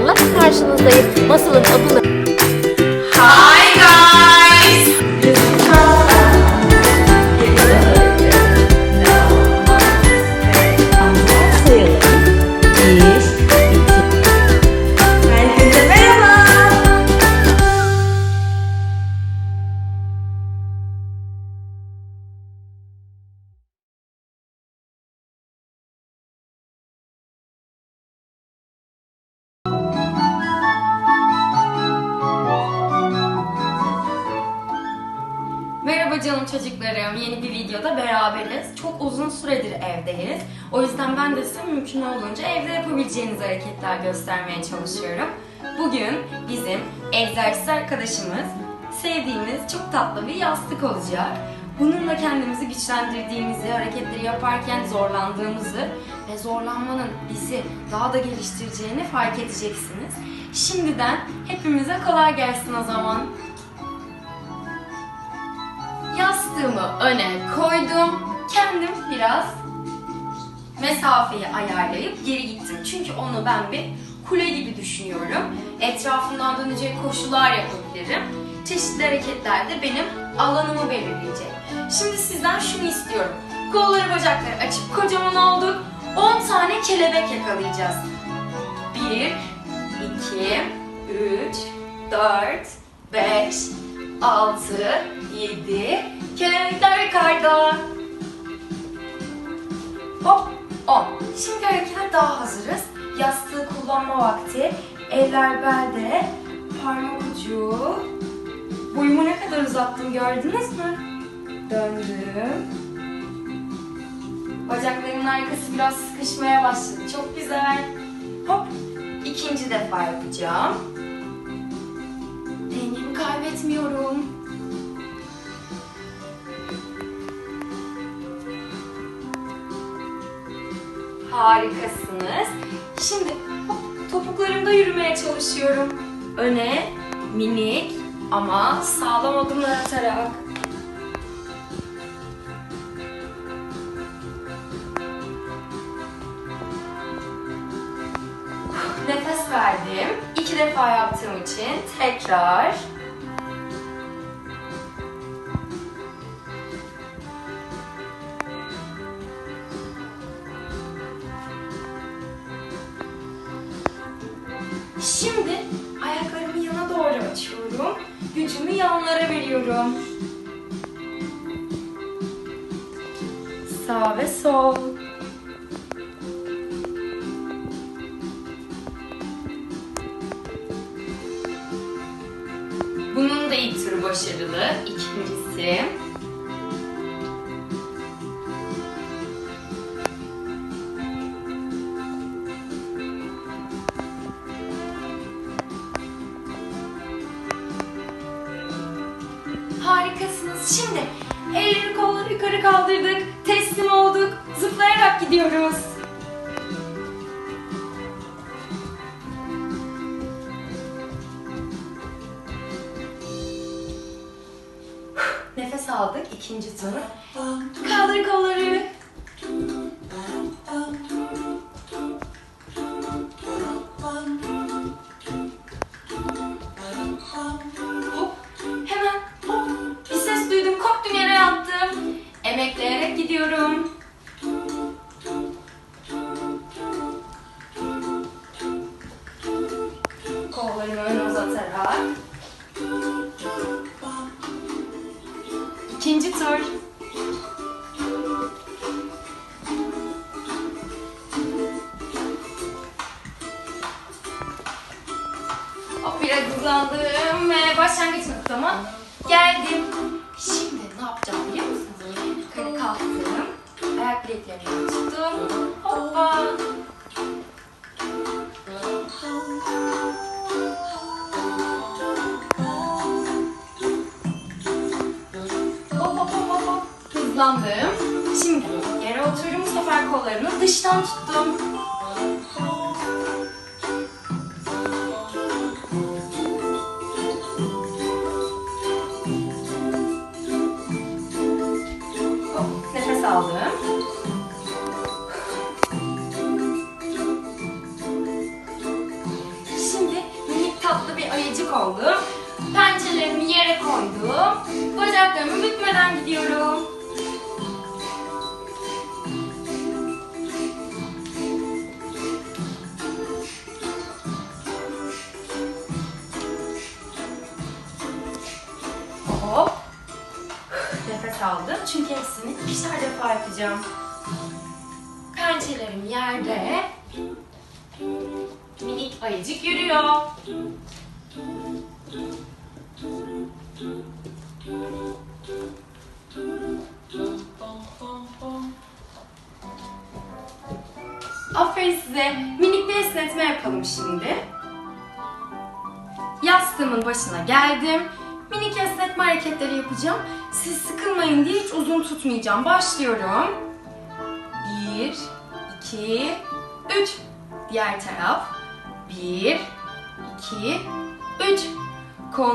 masalla karşınızdayım. Masalın adını beraberiz. Çok uzun süredir evdeyiz. O yüzden ben de size mümkün olduğunca evde yapabileceğiniz hareketler göstermeye çalışıyorum. Bugün bizim egzersiz arkadaşımız sevdiğimiz çok tatlı bir yastık olacak. Bununla kendimizi güçlendirdiğimizi, hareketleri yaparken zorlandığımızı ve zorlanmanın bizi daha da geliştireceğini fark edeceksiniz. Şimdiden hepimize kolay gelsin o zaman. Yastığımı öne koydum. Kendim biraz mesafeyi ayarlayıp geri gittim. Çünkü onu ben bir kule gibi düşünüyorum. Etrafından dönecek koşular yapabilirim. Çeşitli hareketler de benim alanımı belirleyecek. Şimdi sizden şunu istiyorum. Kolları bacakları açıp kocaman olduk. 10 tane kelebek yakalayacağız. 1, 2, 3, 4, 5, 6, 7. Kelebekler yukarıda. Hop 10. Şimdi harekete daha hazırız. Yastığı kullanma vakti. Eller belde. Parmak ucu. Boyumu ne kadar uzattım gördünüz mü? Döndüm. Bacaklarımın arkası biraz sıkışmaya başladı. Çok güzel. Hop. İkinci defa yapacağım. Dengemi kaybetmiyorum. Harikasınız. Şimdi hop, topuklarımda yürümeye çalışıyorum. Öne minik ama sağlam adımlar atarak. İki defa yaptığım için tekrar. Şimdi ayaklarımı yana doğru açıyorum. Gücümü yanlara veriyorum. Sağ ve sol. Turu başarılı. İkincisi. İkinci tur. Kaldır kolları. Hop biraz hızlandım ve başlangıç noktama geldim. Şimdi ne yapacağım biliyor musunuz? Yukarı kalktım. Ayak bileklerimi tuttum. Hoppa. Hop hop hop hop hop. Hızlandım. Şimdi yere oturdum. Bu sefer kollarımı dıştan tuttum. oldum. Pençelerimi yere koydum. Bacaklarımı bükmeden gidiyorum. Hop. Nefes aldım. Çünkü hepsini ikişer defa yapacağım. Pençelerim yerde. Minik ayıcık yürüyor. Aferin size. Minik bir esnetme yapalım şimdi. Yastığımın başına geldim. Minik esnetme hareketleri yapacağım. Siz sıkılmayın diye hiç uzun tutmayacağım. Başlıyorum. Bir, iki, üç. Diğer taraf. Bir, iki, üç.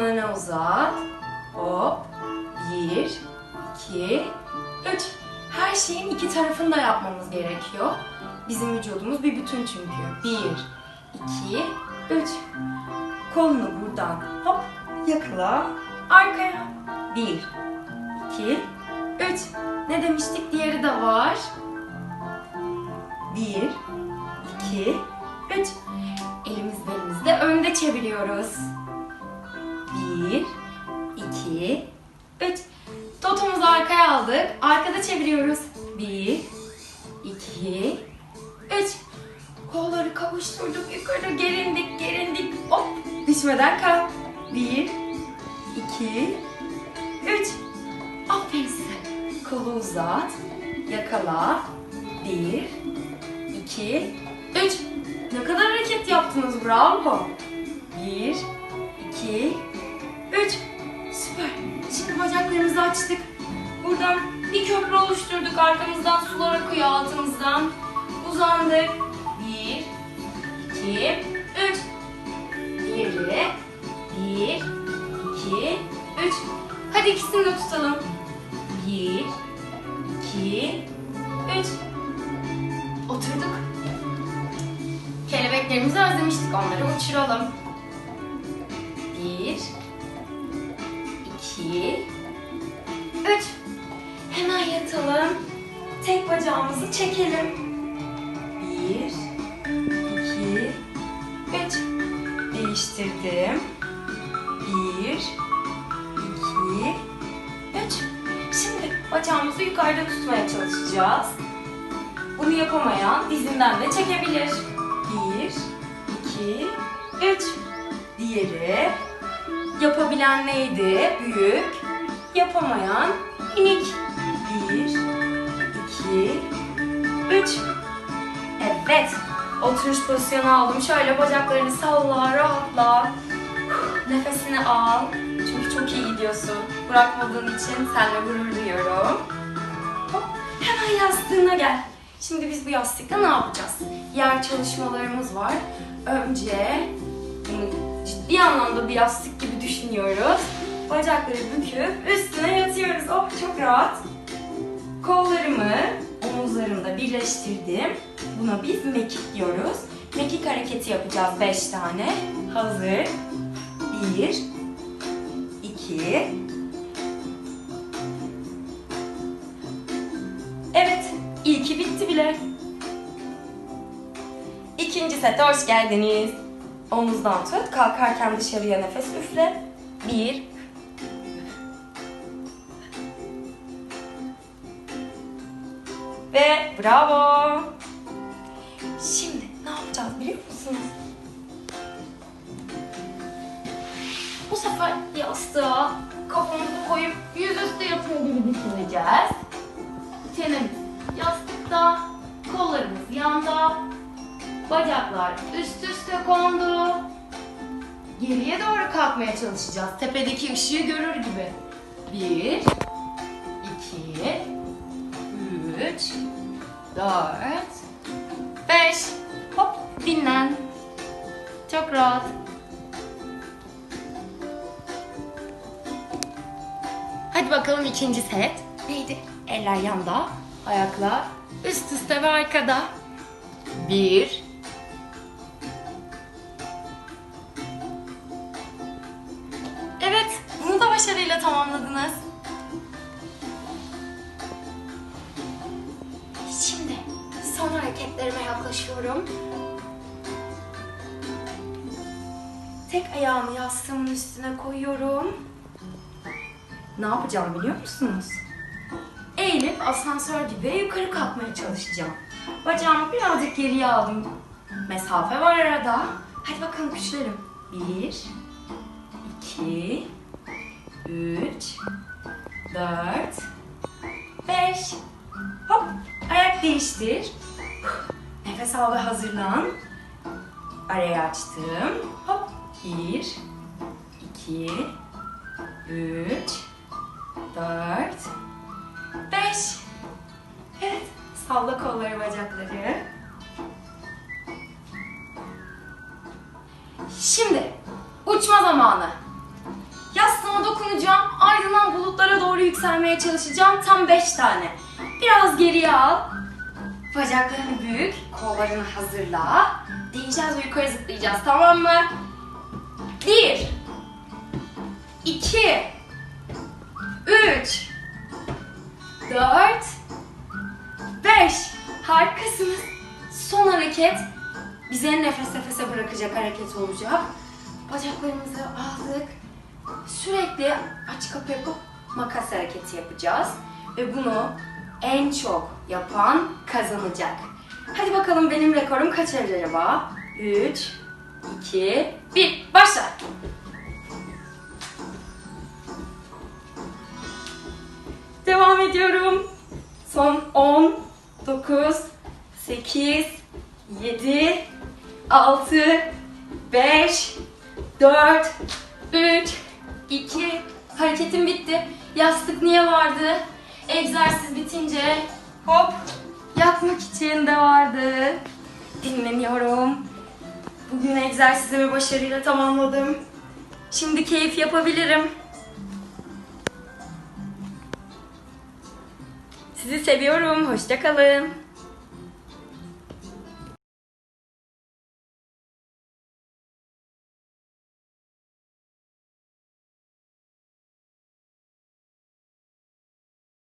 Öne uzat. Hop. Bir, iki, üç. Her şeyin iki tarafını da yapmamız gerekiyor. Bizim vücudumuz bir bütün çünkü. Bir, iki, üç. Kolunu buradan hop yakala. Arkaya. Bir, iki, üç. Ne demiştik? Diğeri de var. Bir, iki, üç. Önde çeviriyoruz. Bir, iki, üç. Totomuzu arkaya aldık. Arkada çeviriyoruz. Bir, iki, üç. Kolları kavuşturduk. Yukarı gerindik, gerindik. Hop. Düşmeden kal. Bir, iki, üç. Aferin size. Kolu uzat. Yakala. Bir, iki, üç. Ne kadar hareket yaptınız. Bravo. Bir, iki, üç. Süper. Şimdi bacaklarımızı açtık. Buradan bir köprü oluşturduk. Arkamızdan sular akıyor altımızdan. Uzandık. Bir, iki, üç. Diğeri. Bir, iki, üç. Hadi ikisini de tutalım. Bir, iki, üç. Oturduk. Kelebeklerimizi özlemiştik. Onları uçuralım. Bir, iki, üç. Hemen yatalım. Tek bacağımızı çekelim. Bir, iki, üç. Değiştirdim. Bir, iki, üç. Şimdi bacağımızı yukarıda tutmaya çalışacağız. Bunu yapamayan dizinden de çekebilir. Bir, iki, üç. Diğeri. Yapabilen neydi? Büyük. Yapamayan minik. Bir, iki, üç. Evet. Oturuş pozisyonu aldım. Şöyle bacaklarını salla, rahatla. Nefesini al. Çünkü çok iyi gidiyorsun. Bırakmadığın için seninle gurur duyuyorum. Hop, hemen yastığına gel. Şimdi biz bu yastıkla ne yapacağız? Yer çalışmalarımız var. Önce ciddi anlamda bir yastık gibi düşünüyoruz. Bacakları büküp üstüne yatıyoruz. Oh çok rahat. Kollarımı omuzlarımda birleştirdim. Buna biz mekik diyoruz. Mekik hareketi yapacağız 5 tane. Hazır. 1 2 bile. İkinci sete hoş geldiniz. Omuzdan tut, kalkarken dışarıya nefes üfle. Bir. Ve bravo. Şimdi ne yapacağız biliyor musunuz? Bu sefer yastığa kafamızı koyup yüzüstü yatıyor gibi düşüneceğiz. Tenimiz yastıkta, kollarımız yanda, bacaklar üst üste kondu. Geriye doğru kalkmaya çalışacağız. Tepedeki ışığı görür gibi. Bir, iki, üç, dört, beş. Hop dinlen. Çok rahat. Hadi bakalım ikinci set. Neydi? Eller yanda, ayaklar üst üste ve arkada. Bir. Evet, bunu da başarıyla tamamladınız. Şimdi son hareketlerime yaklaşıyorum. Tek ayağımı yastığımın üstüne koyuyorum. Ne yapacağım biliyor musunuz? Asansör gibi yukarı kalkmaya çalışacağım. Bacağımı birazcık geriye aldım. Mesafe var arada. Hadi bakalım güçlerim. Bir, iki, üç, dört, beş. Hop, ayak değiştir. Nefes al ve hazırlan. Arayı açtım. Hop, bir, iki, üç, dört, beş. Evet, salla kolları, bacakları. Şimdi uçma zamanı. Yastığıma dokunacağım, ardından bulutlara doğru yükselmeye çalışacağım. Tam 5 tane. Biraz geriye al. Bacaklarını büyük, kollarını hazırla. Değeceğiz ve yukarı zıplayacağız, tamam mı? 1 2 3 4 5 Harikasınız. Son hareket bize nefes nefese bırakacak hareket olacak. Bacaklarımızı aldık. Sürekli aç kapı yapıp makas hareketi yapacağız. Ve bunu en çok yapan kazanacak. Hadi bakalım benim rekorum kaç acaba? 3, 2, 1, başla. Devam ediyorum. Son 10, 9, 8, 7, 6, 5, 4, 3, 2, hareketim bitti. Yastık niye vardı? Egzersiz bitince hop yatmak için de vardı. Dinleniyorum. Bugün egzersizimi başarıyla tamamladım. Şimdi keyif yapabilirim. Sizi seviyorum. Hoşça kalın.